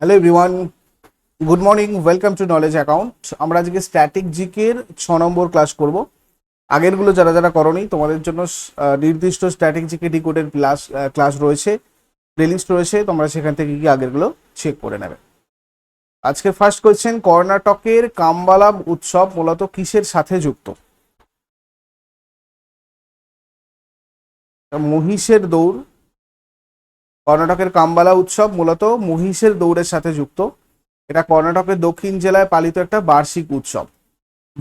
Hello everyone good morning welcome to knowledge account আমরা আজকে static জিকের ছ নম্বর ক্লাস করব। আগেরগুলো যারা যারা করনি, তোমাদের জন্য নির্দিষ্ট স্ট্যাটিক জিকে ডিকোডের ক্লাস ক্লাস রয়েছে। প্লেলিস্ট রয়েছে, তোমরা সেখান থেকে গিয়ে আগেরগুলো চেক করে নেবে। আজকে ফার্স্ট কোয়েশ্চেন কর্ণাটকের কাম্বালাম উৎসব মূলত কিসের সাথে যুক্ত? মহিষের দৌড় কর্ণাটকের কাম্বালা উৎসব মূলত মহিষের দৌড়ের সাথে যুক্ত। এটা কর্ণাটকের দক্ষিণ জেলায় পালিত একটা বার্ষিক উৎসব।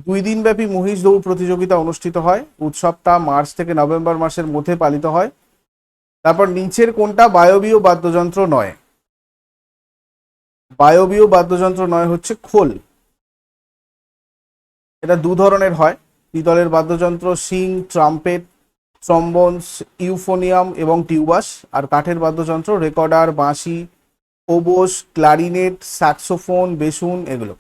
দুই দিনব্যাপী মহিষ দৌড় প্রতিযোগিতা অনুষ্ঠিত হয়। উৎসবটা মার্চ থেকে নভেম্বর মাসের মধ্যে পালিত হয়। তারপর নিচের কোনটা বায়বীয় বাদ্যযন্ত্র নয়? বায়বীয় বাদ্যযন্ত্র নয় হচ্ছে খোল। এটা দু ধরনের হয়। পিতলের বাদ্যযন্ত্র সিং ট্রাম্পেট ট্রম্বনস ইউফোনিয়াম এবং টিউবাস আর কাঠের বাদ্যযন্ত্র, রেকর্ডার, বাঁশি, ওবোস, ক্লারিনেট, স্যাক্সোফোন, বেসুন এগুলো।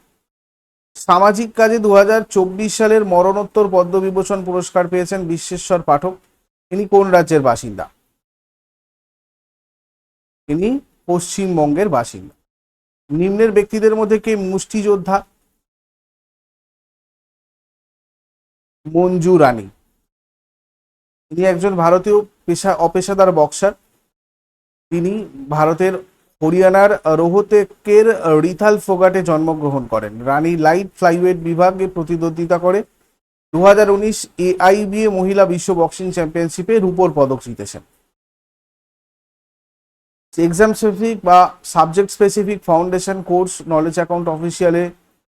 সামাজিক কাজে দু হাজার চব্বিশ সালের মরণোত্তর পদ্মবিভূষণ পুরস্কার পেয়েছেন বিশ্বেশ্বর পাঠক। ইনি কোন রাজ্যের বাসিন্দা? ইনি পশ্চিমবঙ্গের বাসিন্দা। নিম্নের ব্যক্তিদের মধ্যে কে মুষ্টিযোদ্ধা? মঞ্জু রানী। তিনি একজন ভারতীয় পেশা, অপেশাদার বক্সার। তিনি ভারতের হরিয়ানার রোহতেকের রিথাল ফোগাটে জন্মগ্রহণ করেন। রানী লাইট ফ্লাইওয়েট বিভাগে প্রতিদ্বন্দ্বিতা করে। দু হাজার উনিশ এআইবিএ মহিলা বিশ্ব বক্সিং চ্যাম্পিয়নশিপে রূপোর পদক জিতেছেন। এক্সাম স্পেসিফিক বা subject specific foundation course knowledge account অফিসিয়ালে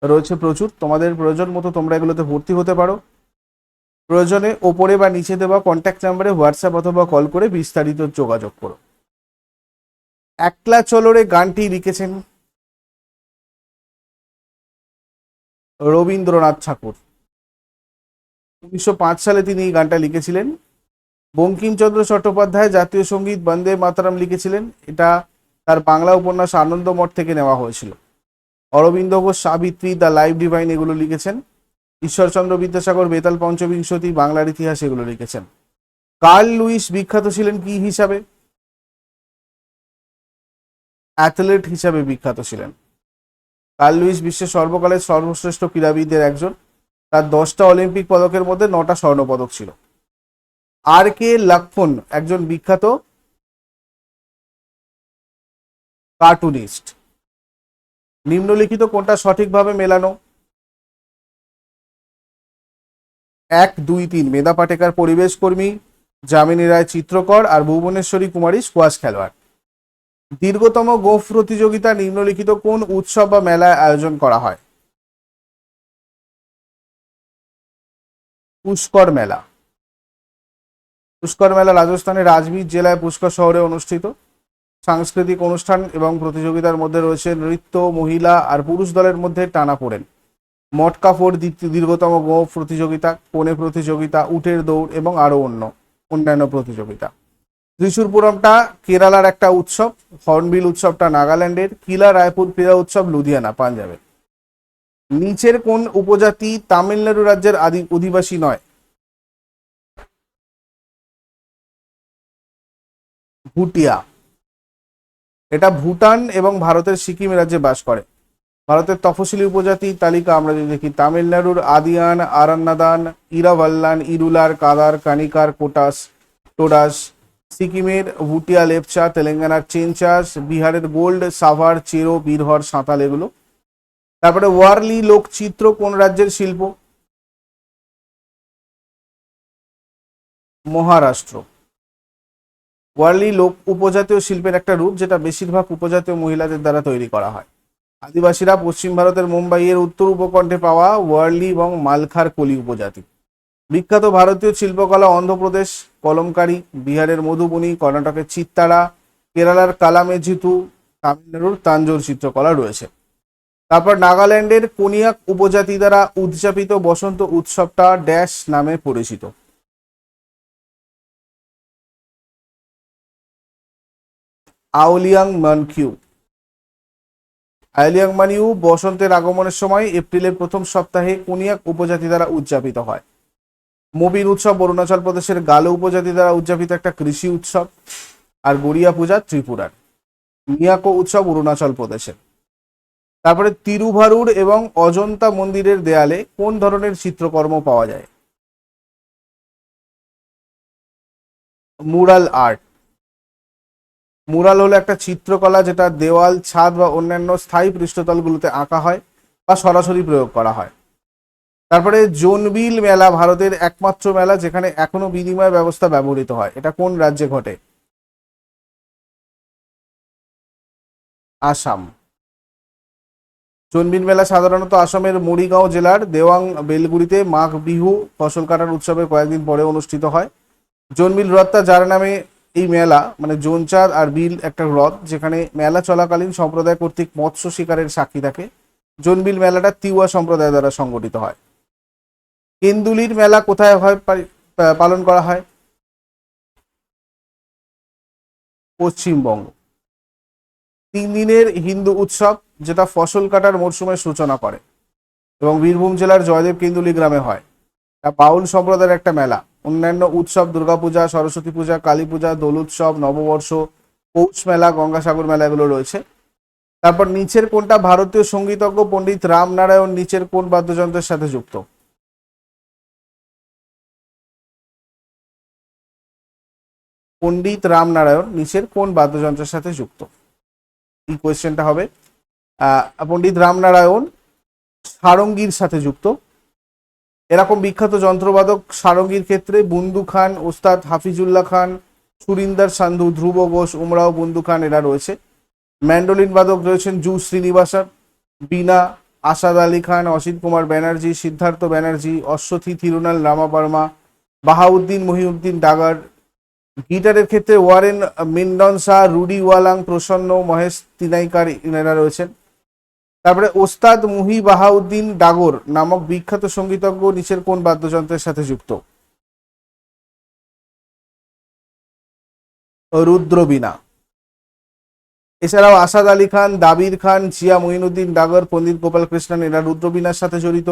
রয়েছে প্রচুর। তোমাদের প্রয়োজন মতো তোমরা এগুলোতে ভর্তি হতে পারো। প্রয়োজনে ওপরে বা নিচে দেওয়া কন্ট্যাক্ট নাম্বারে হোয়াটসঅ্যাপ অথবা কল করে বিস্তারিত যোগাযোগ করো একলা চলরে গানটি লিখেছেন রবীন্দ্রনাথ ঠাকুর। উনিশশো পাঁচ সালে তিনি এই গানটা লিখেছিলেন। বঙ্কিমচন্দ্র চট্টোপাধ্যায় জাতীয় সংগীত বন্দে মাতারাম লিখেছিলেন। এটা তার বাংলা উপন্যাস আনন্দমঠ থেকে নেওয়া হয়েছিল। Aurobindo Ghosh, Savitri, the life divine এগুলো লিখেছেন। ঈশ্বরচন্দ্র বিদ্যাসাগর বেতাল পঞ্চবিংশতি বাংলার ইতিহাস এগুলো লিখেছেন। কার্ল লুইস বিখ্যাত ছিলেন কি হিসাবে? অ্যাথলেট হিসাবে বিখ্যাত ছিলেন। কার্ল লুইস বিশ্বের সর্বকালের সর্বশ্রেষ্ঠ ক্রীড়াবিদদের একজন। তার দশটা অলিম্পিক পদকের মধ্যে নটা স্বর্ণপদক ছিল। আর কে লক্ষণ একজন বিখ্যাত কার্টুনিস্ট। নিম্নলিখিত কোনটা সঠিকভাবে মেলানো? এক, দুই, তিন। মেধা পাটেকার পরিবেশ কর্মী, যামিনী রায় চিত্রকর আর ভুবনেশ্বরী কুমারী স্কোয়াশ খেলোয়াড়। দীর্ঘতম গোফ প্রতিযোগিতা নিম্নলিখিত কোন উৎসব বা মেলায় আয়োজন করা হয়? পুষ্কর মেলা। পুষ্কর মেলা রাজস্থানের রাজবীর জেলায় পুষ্কর শহরে অনুষ্ঠিত। সাংস্কৃতিক অনুষ্ঠান এবং প্রতিযোগিতার মধ্যে রয়েছে নৃত্য, মহিলা আর পুরুষ দলের মধ্যে টানা পড়েন। মটকা ফোর্ড দ্বিতীয় দীর্ঘতম গো প্রতিযোগিতা, কোণে প্রতিযোগিতা, উটের দৌড় এবং আরও অন্য অন্যান্য প্রতিযোগিতা। ত্রিশূরপুরমটা কেরালার একটা উৎসব, হর্নবিল উৎসবটা নাগাল্যান্ডের, কিলা, রায়পুর ক্রীড়া উৎসব, লুধিয়ানা, পাঞ্জাবের। নিচের কোন উপজাতি তামিলনাড়ু রাজ্যের আদি অধিবাসী নয়। ভুটিয়া। এটা ভুটান এবং ভারতের সিকিম রাজ্যে বাস করে। ভারতের তফসিলি উপজাতি তালিকা আমরা যদি দেখি, তামিলনাড়ুর আদিয়ান, আরান্নাদান, ইরাভাল্লান, ইরুলার, কাদার, কানিকার, কোটাস, টোডাস, সিকিমের ভুটিয়া, লেপচা, তেলেঙ্গানার চেনচাস বিহারের গোল্ড, সাভার, চেরো, বীরহর, সাঁতাল এগুলো। তারপরে ওয়ারলি লোকচিত্র কোন রাজ্যের শিল্প? মহারাষ্ট্র। ওয়ারলি লোক উপজাতীয় শিল্পের একটা রূপ, যেটা বেশিরভাগ উপজাতীয় মহিলাদের দ্বারা তৈরি করা হয়। আদিবাসীরা পশ্চিম ভারতের মুম্বাইয়ের উত্তর উপকণ্ঠে পাওয়া ওয়ার্লি এবং মালখার কলি উপজাতি। বিখ্যাত ভারতীয় শিল্পকলা অন্ধ্রপ্রদেশ, কলমকারী, বিহারের মধুবনী, কর্ণাটকের চিত্তারা কেরালার কালামেঝিতু, তামিলনাড়ুর তাঞ্জোর চিত্রকলা রয়েছে। তারপর নাগাল্যান্ডের কোনিয়াক উপজাতি দ্বারা উদযাপিত বসন্ত উৎসবটা ড্যাশ নামে পরিচিত। আউলিয়াং মানকিউ আইলিয়াং মানিউ বসন্তের আগমনের সময় এপ্রিলের প্রথম সপ্তাহে কোনিয়াক উপজাতি দ্বারা উদযাপিত হয়। মোবিন উৎসব অরুণাচল প্রদেশের গালো উপজাতি দ্বারা উদযাপিত একটা কৃষি উৎসব আর গড়িয়া পূজা ত্রিপুরার। মিয়াকো উৎসব অরুণাচল প্রদেশের। তারপরে তিরুভারুর এবং অজন্তা মন্দিরের দেয়ালে কোন ধরনের চিত্রকর্ম পাওয়া যায়? Mural art. মুরাল হলো একটা চিত্রকলা যেটা দেওয়াল, ছাদ বা অন্যান্য স্থায়ী পৃষ্ঠতলগুলোতে আঁকা হয় বা সরাসরি প্রয়োগ করা হয়। তারপরে জোনবিল মেলা ভারতের একমাত্র মেলা যেখানে এখনও বিনিময় ব্যবস্থা ব্যবহৃত হয়। এটা কোন রাজ্যে ঘটে? আসাম। জোনবিল মেলা সাধারণত আসামের মরিগাঁও জেলার দেওয়াং বেলগুড়িতে মাঘ বিহু ফসল কাটার উৎসবের কয়েকদিন পরে অনুষ্ঠিত হয়। জোনবিল হ্রদটা যার নামে এই মেলা মানে জোনচাঁদ আর বিল একটা হ্রদ, যেখানে মেলা চলাকালীন সম্প্রদায় কর্তৃক মৎস্য শিকারের সাক্ষী থাকে। জোনবিল মেলাটা তিওয়া সম্প্রদায় দ্বারা সংগঠিত হয়। কেন্দুলির মেলা কোথায় হয় পালন করা হয়? পশ্চিমবঙ্গ। তিন দিনের হিন্দু উৎসব, যেটা ফসল কাটার মরশুমের সূচনা করে এবং বীরভূম জেলার জয়দেব কেন্দুলি গ্রামে হয়। বাউল সম্প্রদায়ের একটা মেলা। অন্যান্য উৎসব, দুর্গাপূজা, সরস্বতী পূজা, কালী পূজা, দোল উৎসব, নববর্ষ, পৌষ মেলা, গঙ্গাসাগর মেলা এগুলো রয়েছে। তারপর নিচের কোনটা ভারতীয় সঙ্গীতজ্ঞ পণ্ডিত রামনারায়ণ, নিচের কোন বাদ্যযন্ত্রের সাথে যুক্ত। পণ্ডিত রামনারায়ণ, নিচের কোন বাদ্যযন্ত্রের সাথে যুক্ত। এই কোয়েশ্চেনটা হবে পণ্ডিত রামনারায়ণ সারঙ্গীর সাথে যুক্ত। এরকম বিখ্যাত যন্ত্রবাদক সারঙ্গীর ক্ষেত্রে বুন্দু খান, ওস্তাদ হাফিজুল্লাহ খান, সুরিন্দার সান্ধু, ধ্রুব ঘোষ, উমরাও বুন্দু খান এরা রয়েছে। ম্যান্ডোলিন বাদক রয়েছেন জু শ্রীনিবাসন বীণা আসাদ আলী খান, অসিত কুমার ব্যানার্জি, সিদ্ধার্থ ব্যানার্জি, অশ্বথি থিরুনাল রামাবর্মা, বাহাউদ্দিন মহিউদ্দিন ডাগার। গিটারের ক্ষেত্রে ওয়ারেন মেন্ডনসা, রুডি ওয়ালাং, প্রসন্ন, মহেশ তিনাইকার এনারা রয়েছেন। তারপরে ওস্তাদ মুহি বাহাউদ্দিন ডাগর নামক বিখ্যাত সঙ্গীতজ্ঞ নিচের কোন বাদ্যযন্ত্রের সাথে যুক্ত? রুদ্রবীণা। এছাড়াও আসাদ আলী খান, দাবির খান, জিয়া মঈনুদ্দিন ডাগর, পণ্ডিত গোপাল কৃষ্ণন, এরা রুদ্রবীণার সাথে জড়িত।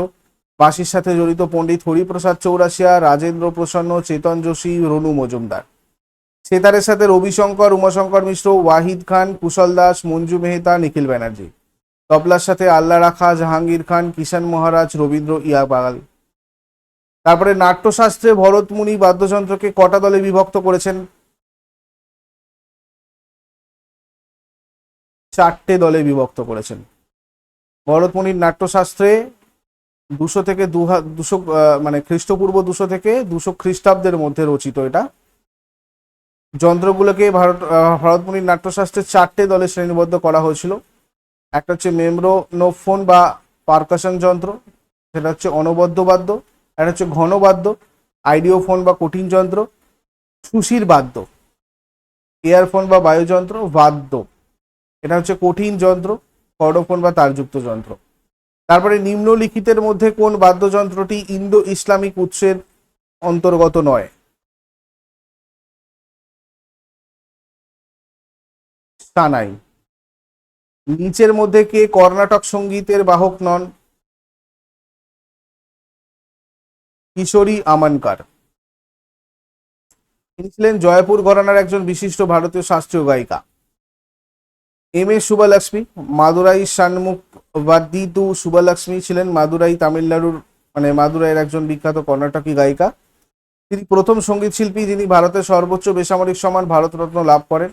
বাঁশির সাথে জড়িত পণ্ডিত হরিপ্রসাদ চৌরাশিয়া, রাজেন্দ্র প্রসন্ন, চেতন যোশী, রনু মজুমদার। সেতারের সাথে রবিশঙ্কর, উমাশঙ্কর মিশ্র, ওয়াহিদ খান, কুশল দাস, মঞ্জু মেহতা, নিখিল ব্যানার্জি। তবলার সাথে আল্লাহ রাখা, জাহাঙ্গীর খান কিষান মহারাজ, রবীন্দ্র ইয়াবাগাল তারপরে নাট্যশাস্ত্রে ভরতমুনি বাদ্যযন্ত্রকে কটা দলে বিভক্ত করেছেন? চারটে দলে বিভক্ত করেছেন। ভরতমুনির নাট্যশাস্ত্রে দুশো থেকে দু দুশো মানে খ্রিস্টপূর্ব দুশো থেকে দুশো খ্রিস্টাব্দের মধ্যে রচিত এটা। যন্ত্রগুলোকে ভারত ভরতমুনির নাট্যশাস্ত্রে চারটে দলে শ্রেণীবদ্ধ করা হয়েছিল। একটা হচ্ছে মেমরোনোফোন বা পারকাশন যন্ত্র, সেটা হচ্ছে অনবদ্য বাদ্য, একটা হচ্ছে ঘন ঘনবাদ্য আইডিওফোন বা কঠিন যন্ত্র, সুশির বাদ্য, এয়ারফোন বা বায়ুযন্ত্র, বাদ্য, এটা হচ্ছে কঠিন যন্ত্র, কর্ডোফোন বা তারযুক্ত যন্ত্র। তারপরে নিম্নলিখিতের মধ্যে কোন বাদ্যযন্ত্রটি ইন্দো ইসলামিক উৎসের অন্তর্গত নয়? সানাই। নিচের মধ্যে কে কর্ণাটক সঙ্গীতের বাহক নন? কিশোরী আমানকার। তিনি ছিলেন জয়পুর ঘরানার একজন বিশিষ্ট ভারতীয় শাস্ত্রীয় গায়িকা। এম এ সুবালক্ষ্মী, মাদুরাই শানমুখ বাদ্দিতু সুবালক্ষ্মী ছিলেন, মাদুরাই তামিলনাড়ুর মানে মাদুরাইয়ের একজন বিখ্যাত কর্ণাটকী গায়িকা। তিনি প্রথম সংগীত শিল্পী, যিনি ভারতের সর্বোচ্চ বেসামরিক সম্মান ভারতরত্ন লাভ করেন।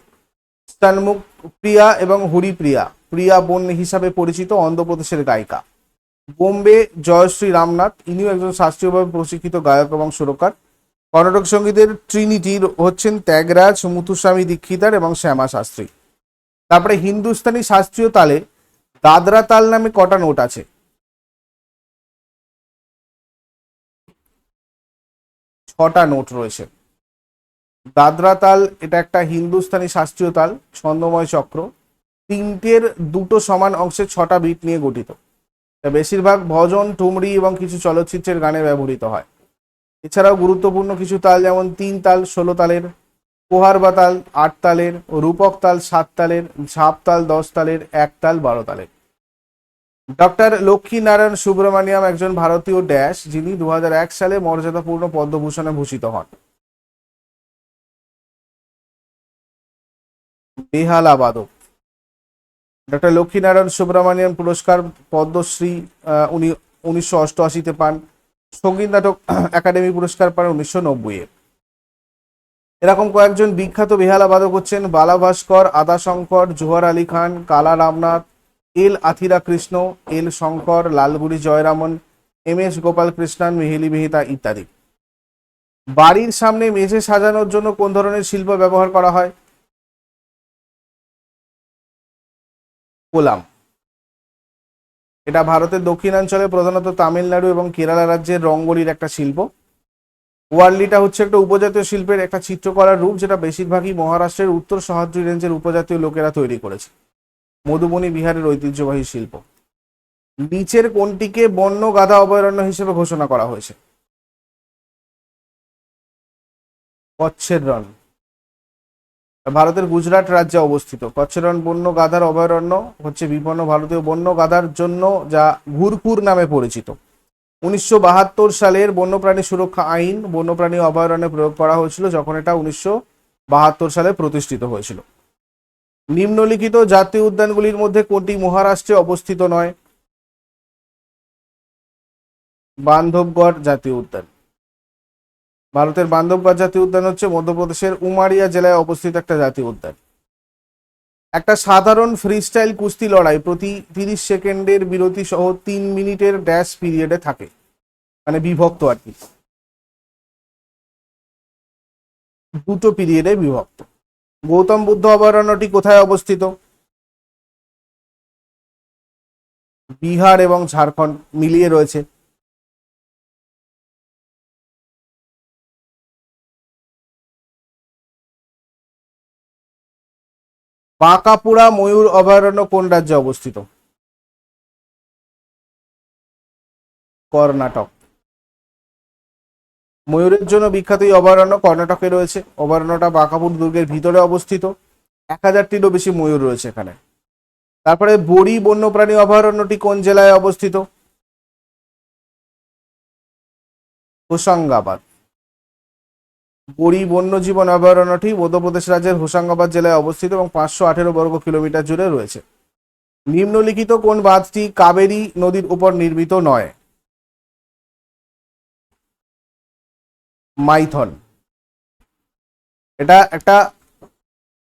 শানমুখ প্রিয়া এবং হরিপ্রিয়া প্রিয়া বোন হিসাবে পরিচিত অন্ধ্রপ্রদেশের গায়িকা। বোম্বে জয়শ্রী রামনাথ, ইনিও একজন শাস্ত্রীয়ভাবে প্রশিক্ষিত গায়ক এবং সুরকার। কর্ণাটক সঙ্গীতের ট্রিনিটি হচ্ছেন ত্যাগরাজ, মুথুস্বামী দীক্ষিতার এবং শ্যামা শাস্ত্রী। তারপরে হিন্দুস্তানি শাস্ত্রীয় তালে দাদরা তাল নামে কটা নোট আছে? ছটা নোট রয়েছে। দাদরা তাল, এটা একটা হিন্দুস্তানি শাস্ত্রীয় তাল, ছন্দময় চক্র। তিনটের দুটো সমান অংশে ছটা বিট নিয়ে গঠিত। বেশিরভাগ ভজন, ঠুমরি এবং কিছু চলচ্চিত্রের গানে ব্যবহৃত হয়। এছাড়াও গুরুত্বপূর্ণ কিছু তাল যেমন তিন তাল, ষোলো তালের পোহার বা তাল আট তালের, রূপক তাল সাত তালের, ঝাপ তাল দশ তালের, এক তাল বারো তালের। ডক্টর লক্ষ্মী নারায়ণ সুব্রমণিয়াম একজন ভারতীয় ড্যাশ, যিনি দু হাজার এক সালে মর্যাদাপূর্ণ পদ্মভূষণে ভূষিত হন। বেহালা বাদক ডক্টর লক্ষ্মীনারায়ণ সুব্রমণিয়ান পুরস্কার পদ্মশ্রী উনি উনিশশো অষ্টআশিতে পান। সংগীত নাটক একাডেমি পুরস্কার পান উনিশশো নব্বইয়ে। এরকম কয়েকজন বিখ্যাত বেহালা বাদক হচ্ছেন বালা ভাস্কর, আদা Shankar, Johar Ali Khan, Kala Ramnath, L Athira Krishna, L Shankar, Lalgudi Jayaraman, M S Gopal Krishnan, Mehli Mehta ইত্যাদি। বাড়ির সামনে মেঝে সাজানোর জন্য কোন ধরনের শিল্প ব্যবহার করা হয়? কোলাম এটা ভারতের দক্ষিণাঞ্চলে প্রধানত তামিলনাড়ু এবং কেরালা রাজ্যের রঙ্গলির একটা শিল্প। ওয়ার্লিটা হচ্ছে একটা উপজাতীয় শিল্পের একটা চিত্রকলার রূপ, যেটা বেশিরভাগই মহারাষ্ট্রের উত্তর সহ্যাদ্রি রেঞ্জের উপজাতীয় লোকেরা তৈরি করেছে। মধুবনী বিহারের ঐতিহ্যবাহী শিল্প। নিচের কোনটিকে বন্য গাধা অভয়ারণ্য হিসেবে ঘোষণা করা হয়েছে। কচ্ছের রন ভারতের গুজরাট রাজ্যে অবস্থিত। কচ্ছের রন বন্য গাধার অভয়ারণ্য হচ্ছে বিপন্ন ভারতীয় বন্য গাধার জন্য যা ঘুরপুর নামে পরিচিত। উনিশশো বাহাত্তর সালের বন্যপ্রাণী সুরক্ষা আইন বন্যপ্রাণী অভয়ারণ্যে প্রয়োগ করা হয়েছিল যখন এটা উনিশশো বাহাত্তর সালে প্রতিষ্ঠিত হয়েছিল। নিম্নলিখিত জাতীয় উদ্যানগুলির মধ্যে কোনটি মহারাষ্ট্রে অবস্থিত নয়? বান্ধবগড় জাতীয় উদ্যান। ভারতের বান্ধবগড় জাতীয় উদ্যান হচ্ছে মধ্যপ্রদেশের উমারিয়া জেলায় অবস্থিত একটা জাতীয় উদ্যান। একটা সাধারণ ফ্রিস্টাইল কুস্তি লড়াই প্রতি তিরিশ সেকেন্ডের বিরতি সহ তিন মিনিটের ড্যাশ পিরিয়ডে থাকে। মানে বিভক্ত আর কি। দুটো পিরিয়ডে বিভক্ত। গৌতম বুদ্ধ অভয়ারণ্যটি কোথায় অবস্থিত? বিহার এবং ঝাড়খণ্ড মিলিয়ে রয়েছে। বাঁকাপুরা, ময়ূর অভয়ারণ্য কোন রাজ্যে অবস্থিত? কর্ণাটক। ময়ূরের জন্য বিখ্যাত এই অভয়ারণ্য কর্ণাটকে রয়েছে। অভয়ারণ্যটা বাঁকাপুর দুর্গের ভিতরে অবস্থিত। এক হাজারটিরও বেশি ময়ূর রয়েছে এখানে। তারপরে বড়ি বন্যপ্রাণী অভয়ারণ্যটি কোন জেলায় অবস্থিত? হোশাঙ্গাবাদ। বড়ি বন্যজীবন অভয়ারণ্যটি মধ্যপ্রদেশ রাজ্যের হোশাঙ্গাবাদ জেলায় অবস্থিত এবং পাঁচশো আঠেরো বর্গ কিলোমিটার জুড়ে রয়েছে। নিম্নলিখিত কোন বাঁধটি কাবেরী নদীর উপর নির্মিত নয়? মাইথন। এটা একটা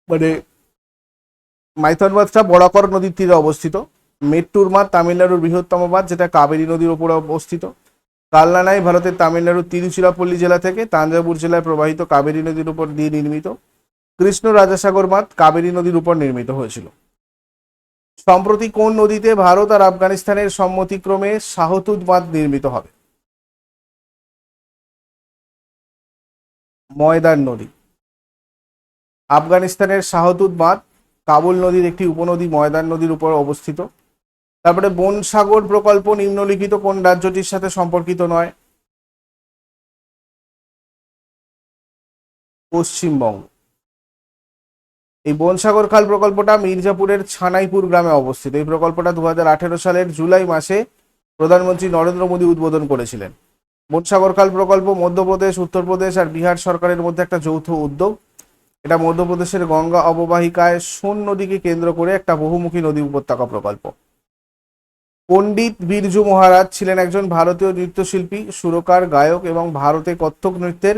মানে মাইথন বাঁধটা বরাকর নদীর তীরে অবস্থিত। মেট্টুর বাঁধ তামিলনাড়ুর বৃহত্তম বাঁধ, যেটা কাবেরী নদীর উপরে অবস্থিত। কালনানাই ভারতের তামিলনাড়ুর তিরুচিরাপল্লী জেলা থেকে তাঞ্জাবুর জেলায় প্রবাহিত কাবেরী নদীর উপর দিয়ে নির্মিত কৃষ্ণ রাজাসাগর বাঁধ কাবেরী নদীর উপর নির্মিত হয়েছিল। সম্প্রতি কোন নদীতে ভারত আর আফগানিস্তানের সম্মতিক্রমে শাহতুত বাঁধ নির্মিত হবে? ময়দান নদী। আফগানিস্তানের শাহতুত বাঁধ কাবুল নদীর একটি উপনদী ময়দান নদীর উপর অবস্থিত। তারপরে বনসাগর প্রকল্প নিম্নলিখিত কোন রাজ্যটির সাথে সম্পর্কিত নয়? পশ্চিমবঙ্গ। এই বনসাগর খাল প্রকল্পটা মির্জাপুরের ছানাইপুর গ্রামে অবস্থিত। এই প্রকল্পটা দুহাজার আঠেরো সালের জুলাই মাসে প্রধানমন্ত্রী নরেন্দ্র মোদী উদ্বোধন করেছিলেন। বনসাগর খাল প্রকল্প মধ্যপ্রদেশ, উত্তরপ্রদেশ আর বিহার সরকারের মধ্যে একটা যৌথ উদ্যোগ। এটা মধ্যপ্রদেশের গঙ্গা অববাহিকায় সোন নদীকে কেন্দ্র করে একটা বহুমুখী নদী উপত্যকা প্রকল্প। পণ্ডিত বিরজু মহারাজ ছিলেন একজন ভারতীয় নৃত্যশিল্পী, সুরকার, গায়ক এবং ভারতে কত্থক নৃত্যের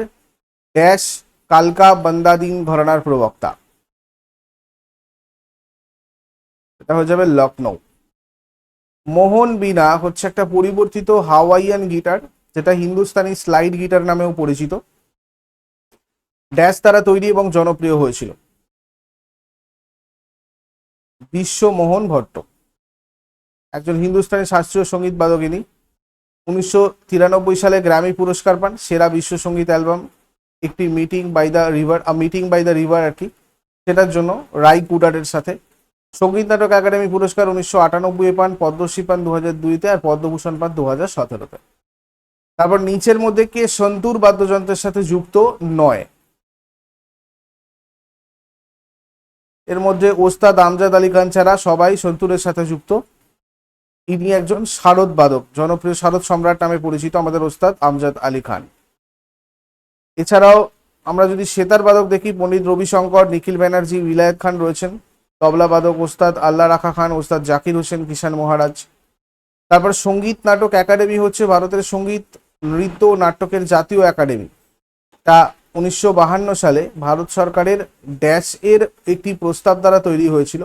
ড্যাশ কালকা বন্দাদিন ঘরানার প্রবক্তা। এটা হয়ে যাবে লখনৌ মোহন বীণা হচ্ছে একটা পরিবর্তিত হাওয়াইয়ান গিটার, যেটা হিন্দুস্তানি স্লাইড গিটার নামেও পরিচিত। ড্যাশ দ্বারা তৈরি এবং জনপ্রিয় হয়েছিল। বিশ্বমোহন ভট্ট। একজন হিন্দুস্তানি শাস্ত্রীয় সংগীত বাদকিনী উনিশশো তিরানব্বই সালে গ্র্যামি পুরস্কার পান, সেরা বিশ্ব সংগীত অ্যালবাম, একটি meeting by the river meeting by the river আর কি। সেটার জন্য রাই কুডারের সাথে। সংগীত নাটক একাডেমি পুরস্কার উনিশশো আটানব্বই পান, পদ্মশ্রী পান দু হাজার দুইতে আর পদ্মভূষণ পান দু হাজার সতেরোতে তারপর নিচের মধ্যে কে সন্তুর বাদ্যযন্ত্রের সাথে যুক্ত নয়। এর মধ্যে ওস্তাদ আমজাদ আলী খান ছাড়া সবাই সন্তুরের সাথে যুক্ত। ইনি একজন শারদ বাদক, জনপ্রিয় শারদ সম্রাট নামে পরিচিত আমাদের ওস্তাদ আমজাদ আলী খান। এছাড়াও আমরা যদি সেতার বাদক দেখি, পণ্ডিত রবিশঙ্কর, নিখিল ব্যানার্জি, বিলায়ত খান রয়েছেন তবলাবাদক ওস্তাদ আল্লাহ রাখা খান, ওস্তাদ জাকির হোসেন কিষান মহারাজ। তারপর সংগীত নাটক একাডেমি হচ্ছে ভারতের সংগীত, নৃত্য নাটকের জাতীয় একাডেমি। তা উনিশশো সালে ভারত সরকারের ড্যাশ এর একটি প্রস্তাব দ্বারা তৈরি হয়েছিল।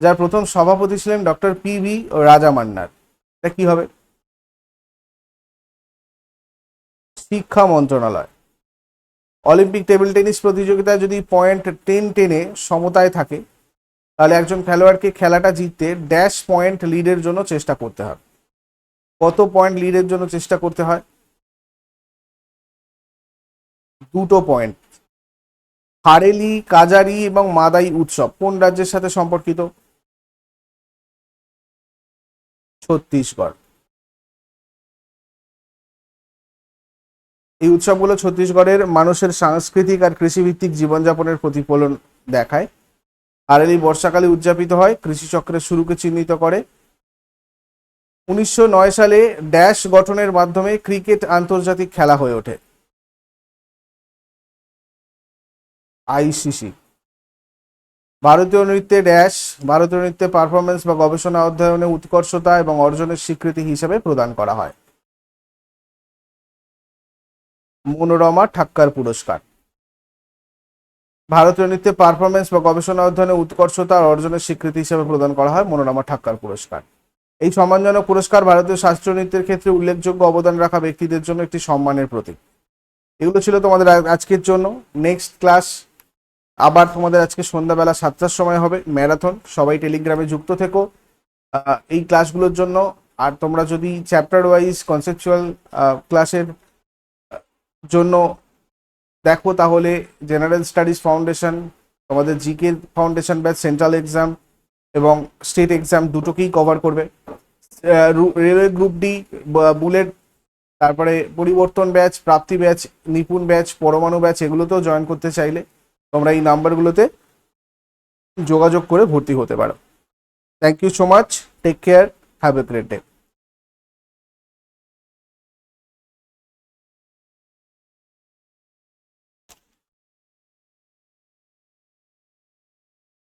যার প্রথম সভাপতি ছিলেন ডক্টর পি ভি রাজা মান্নার এটা কি হবে? শিক্ষা মন্ত্রণালয়। অলিম্পিক টেবিল টেনিস প্রতিযোগিতায় যদি পয়েন্ট টেন টেনে সমতায় থাকে, তাহলে একজন খেলোয়াড়কে খেলাটা জিততে ড্যাশ পয়েন্ট লিডের জন্য চেষ্টা করতে হবে। কত পয়েন্ট লিডের জন্য চেষ্টা করতে হয়? দুটো পয়েন্ট হারেলি, কাজারি এবং মাদাই উৎসব কোন রাজ্যের সাথে সম্পর্কিত? ছত্তিশগড় এই উৎসবগুলো ছত্তিশগড়ের মানুষের সাংস্কৃতিক আর কৃষিভিত্তিক জীবনযাপনের প্রতিফলন দেখায়। হারেলি বর্ষাকালে উদযাপিত হয় কৃষিচক্রের শুরুকে চিহ্নিত করে। উনিশশো নয় সালে ড্যাশ গঠনের মাধ্যমে ক্রিকেট আন্তর্জাতিক খেলা হয়ে ওঠে। আইসিসি। ভারতীয় নৃত্যে ড্যাশ, ভারতীয় নৃত্যে পারফরমেন্স বা গবেষণা অধ্যয়নে উৎকর্ষতা এবং অর্জনের স্বীকৃতি হিসেবে প্রদান করা হয়। মনোরমা ঠাক্কার পুরস্কার। ভারতীয় নৃত্যে পারফরমেন্স বা গবেষণা অধ্যয়নে উৎকর্ষতা অর্জনের স্বীকৃতি হিসেবে প্রদান করা হয় মনোরমা ঠাক্কার পুরস্কার। এই সম্মানজনক পুরস্কার ভারতীয় শাস্ত্রীয় নৃত্যের ক্ষেত্রে উল্লেখযোগ্য অবদান রাখা ব্যক্তিদের জন্য একটি সম্মানের প্রতীক। এগুলো ছিল তোমাদের আজকের জন্য। নেক্সট ক্লাস আবার তোমাদের আজকে সন্ধ্যাবেলা সাতটার সময় হবে ম্যারাথন। সবাই টেলিগ্রামে যুক্ত থেকো। এই ক্লাসগুলোর জন্য। আর তোমরা যদি চ্যাপ্টার ওয়াইজ কনসেপচুয়াল ক্লাসের জন্য দেখো তাহলে জেনারেল স্টাডিজ ফাউন্ডেশন তোমাদের GK foundation batch central exam এবং স্টেট এক্সাম দুটোকেই কভার করবে। রেলওয়ে গ্রুপ ডি বুলেট তারপরে পরিবর্তন ব্যাচ প্রাপ্তি ব্যাচ নিপুণ ব্যাচ পরমাণু ব্যাচ, এগুলোতেও জয়েন করতে চাইলে। তোমরা এই নাম্বারগুলোতে যোগাযোগ করে ভর্তি হতে পারো। Thank you so much take care have a great day